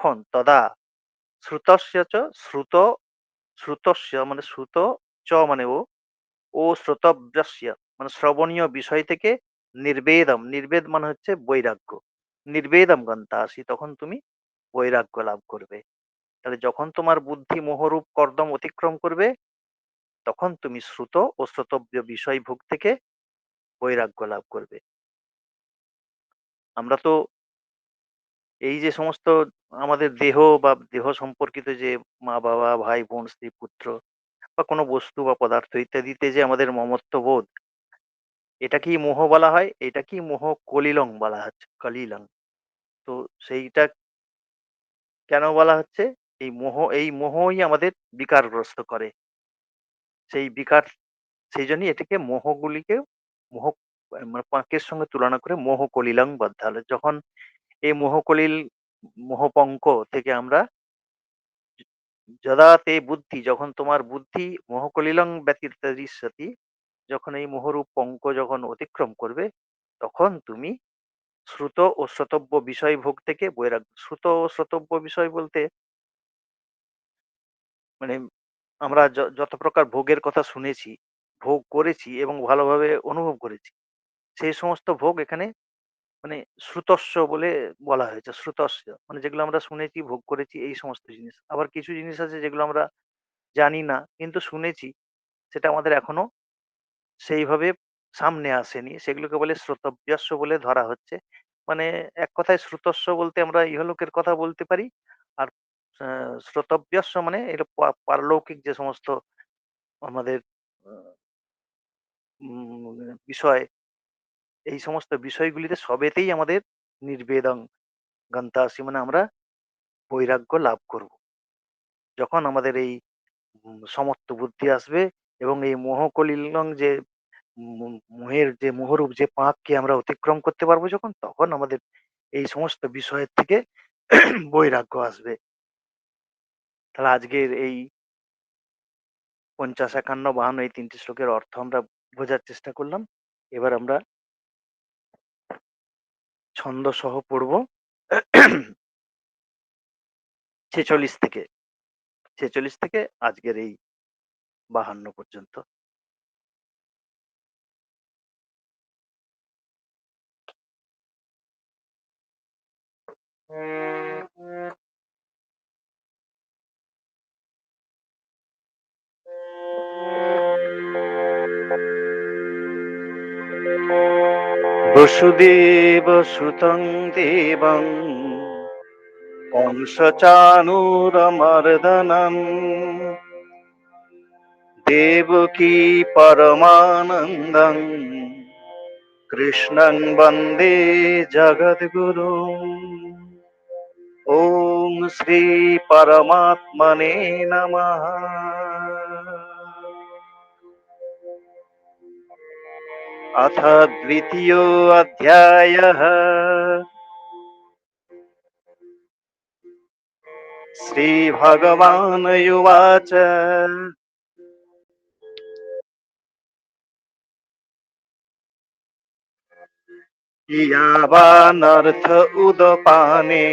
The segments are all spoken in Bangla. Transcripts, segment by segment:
তখন তদা। শ্রুতস্য চ, শ্রুত, শ্রুতস্য মানে শ্রুত, চ মানে ও। ও শ্রোতব্যস্য মানে শ্রবণীয় বিষয় থেকে নির্বেদম। নির্বেদ মানে হচ্ছে বৈরাগ্য। নির্বেদম গন্তাসি তখন তুমি বৈরাগ্য লাভ করবে। তাহলে যখন তোমার বুদ্ধি মোহরূপ কর্দম অতিক্রম করবে, তখন তুমি শ্রুত ও শ্রোতব্য বিষয় ভোগ থেকে বৈরাগ্য লাভ করবে। আমরা তো এই যে সমস্ত আমাদের দেহ বা দেহ সম্পর্কিত যে মা বাবা, ভাই, বোন, স্ত্রী, পুত্র বা কোনো বস্তু বা পদার্থ ইত্যাদিতে যে আমাদের মমত্ব বোধ, এটা কি মোহ বলা হয়? এটা কি মোহ কলিলং বলা হচ্ছে, কলিলং। তো সেইটা কেন বলা হচ্ছে? এই মোহ, এই মোহই আমাদের বিকারগ্রস্ত করে। সেই বিকার, সেই জন্যই এটাকে মোহগুলিকে মোহ মানে পাঁকের সঙ্গে তুলনা করে মোহ কলিলং বদ্ধালে যখন এই মোহকলিল, মোহপঙ্ক থেকে আমরা যদা তে বুদ্ধি, যখন তোমার বুদ্ধি মোহকলিলং ব্যতিরিষ্যতি যখন এই মোহরূপ পঙ্ক যখন অতিক্রম করবে, তখন তুমি শ্রুত ও শ্রোতব্য বিষয় ভোগ থেকে বৈরাগ্য, শ্রুত ও শ্রোতব্য বিষয় বলতে মানে আমরা যত প্রকার ভোগের কথা শুনেছি, ভোগ করেছি এবং ভালোভাবে অনুভব করেছি, সেই সমস্ত ভোগ এখানে মানে শ্রুতস্য বলে বলা হয়েছে শ্রুতস্য মানে যেগুলো আমরা শুনেছি, ভোগ করেছি, এই সমস্ত জিনিস। আবার কিছু জিনিস আছে যেগুলো আমরা জানি না, কিন্তু শুনেছি, সেটা আমাদের এখনও সেইভাবে সামনে আসেনি। সেগুলোকে বলে শ্রোতব্যাস্য বলে ধরা হচ্ছে। মানে এক কথায় শ্রুতস্য বলতে আমরা ইহলোকের কথা বলতে পারি। আর শ্রোতব্যাস্য মানে এটা পারলৌকিক যে সমস্ত আমাদের বিষয় এই সমস্ত বিষয়গুলিতে সবেতেই আমাদের নির্বেদং গন্তাসি মানে আমরা বৈরাগ্য লাভ করব। যখন আমাদের এই উম, সমত্ব বুদ্ধি আসবে এবং এই মোহ কলিলং যে মোহের যে মোহরূপ যে পাককে আমরা অতিক্রম করতে পারব যখন তখন আমাদের এই সমস্ত বিষয়ের থেকে বৈরাগ্য আসবে। তাহলে আজকের এই পঞ্চাশ একান্ন বাহান্ন এই তিনটি শ্লোকের অর্থ আমরা বোঝার চেষ্টা করলাম। এবার আমরা ছন্দ সহ পড়ব। ছেচল্লিশ থেকে ছেচল্লিশ থেকে আজকের এই বাহান্ন পর্যন্ত। বসুদেব সুতং দেবং কংসচানুরমর্দনম দেবকী পরমানন্দং কৃষ্ণং বন্দে জগদ্গুরু ॐ श्री परमात्मने नमः अथ द्वितीयो अध्यायः। श्रीभगवान् युवाच यावानर्थ उदपाने?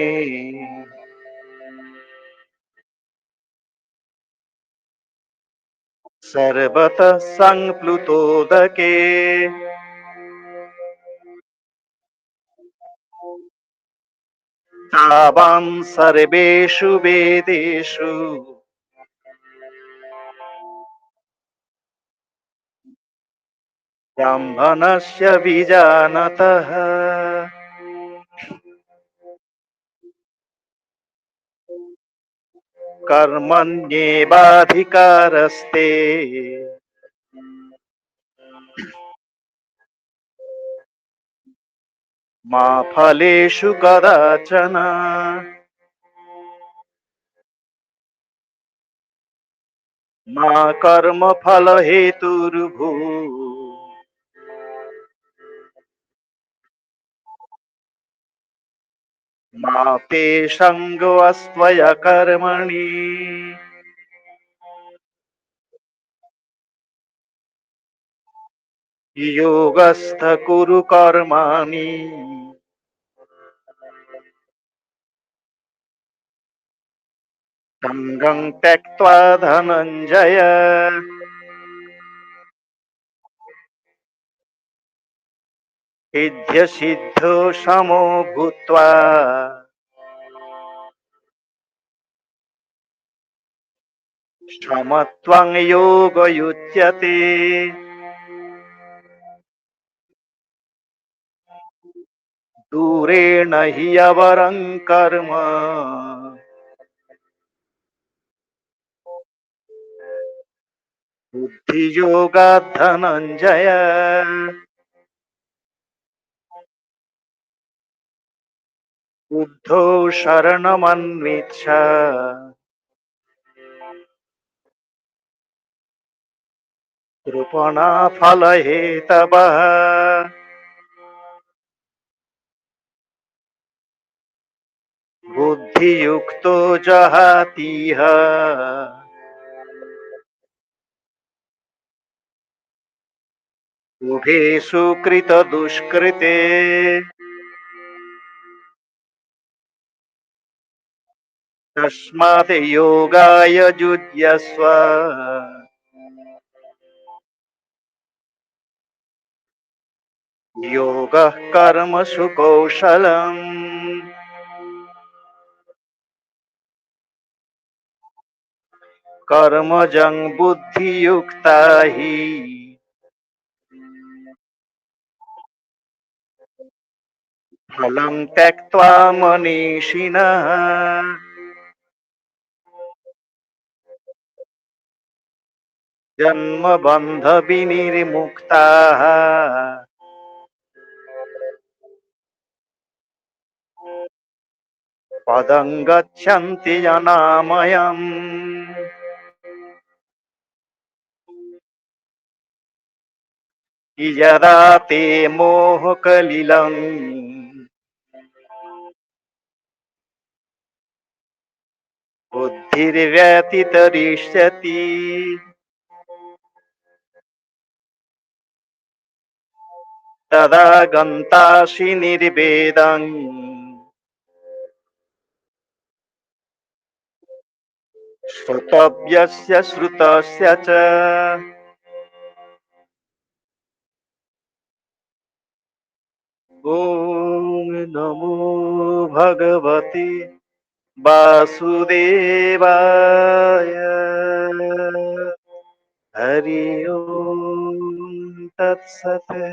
सर्वतः सङ्प्लुतोदके तावां सर्वेषु वेदेषु ब्राह्मणस्य विजानतः कर्मण्येवाधिकारस्ते मा फलेषु कदाचन मा कर्मफलहेतुर्भू मा ते सङ्गोऽस्त्वय कर्मणि योगस्थ কুরু কর্মাণী সঙ্গং ত্যক্তা ধনঞ্জয় সিদ্ধ সিদ্ধ সমো ভূত্বা সমত্বং যোগ दूरेण हि अवरं कर्म बुद्धियोगात् धनञ्जय बुद्धो शरणमन्विच्छ कृपणा फलहेतवः বুদ্ধিযুক্ত যাহা তিহা উভে সুকৃত दुष्कृते। तस्मात् योगाय युज्यस्व योगः कर्म सुकौशलम्। কর্মজং বুদ্ধিযুক্তা হি। ফলং ত্যক্তা মনীষিণা। জন্মবন্ধ বিনির্মুক্তা। পদং গচ্ছন্তি জনাময়ম। ইজারাতে মোহ কলিলং বুদ্ধির্ব্যতিতরিষ্যতি তদা গন্তাসি নির্বেদং শ্রুতব্যস্য শ্রুতস্য চ ওম নমো ভগবতে বাসুদেবায় হরি ওম তৎসতে